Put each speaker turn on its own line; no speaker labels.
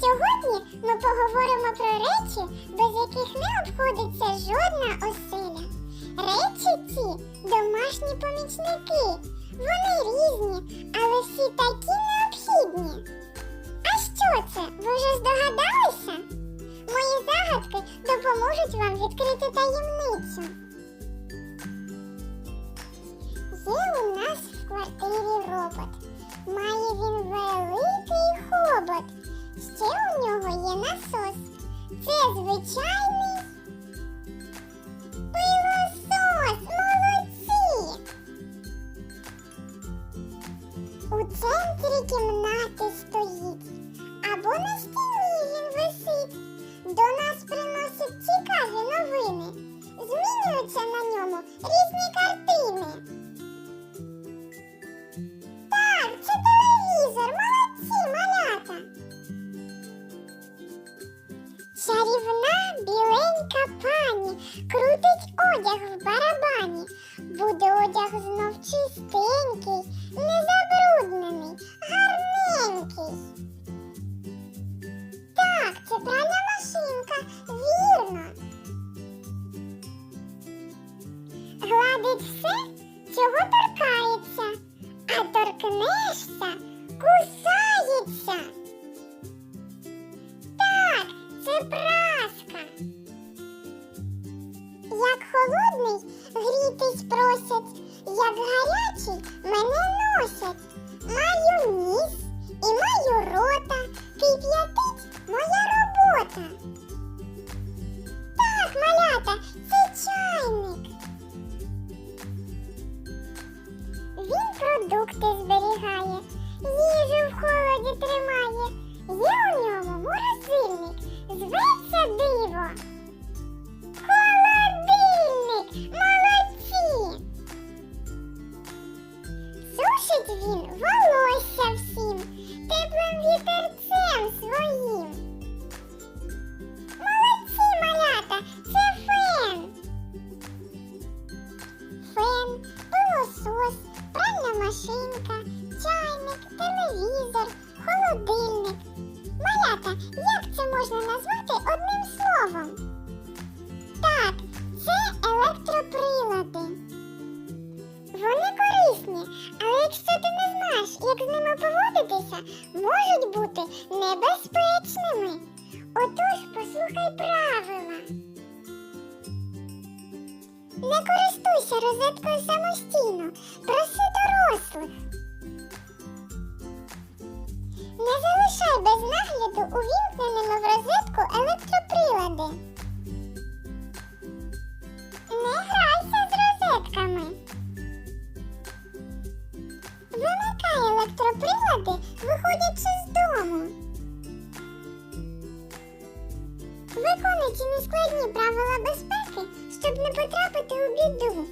Сьогодні ми поговоримо про речі, без яких не обходиться жодна оселя. Речі ці домашні помічники. Вони різні, але всі такі необхідні. А що це? Ви вже здогадалися? Мої загадки допоможуть вам відкрити таємницю. Є у нас в квартирі робот. Має він великий хобот. Ще у нього є насос. Це звичайний пилосос. Молодці! У центрі кімнати стоїть. Або на стіні Чарівна біленька пані крутить одяг в барабані. Буде одяг знов чистенький, не забруднений, гарненький. Так, це пральна машинка, вірно. Гладить все, чого торкається, а торкнешся, кусається. Грітись просять, як гарячий мене носять. Маю ніс і маю рота, кип'ятить моя робота. Так, малята, це чайник. Він продукти зберігає, їжу в холоді тримає. Є у ньому морозильник, Сушить він волосся всім, теплим вітерцем своїм. Молодці, малята, це фен. Фен, пилосос, пральна машинка, чайник, телевізор, холодильник. Малята, як це можна назвати одним словом? Так, це поводитися, можуть бути небезпечними. Отож, послухай правила. Не користуйся розеткою самостійно, проси дорослих. Не залишай без нагляду увімкненими в розетку електроприлади. Не грайся з розетками. Вимикай електроприлади, виходячи з дому. Виконуй ці нескладні правила безпеки, щоб не потрапити у біду.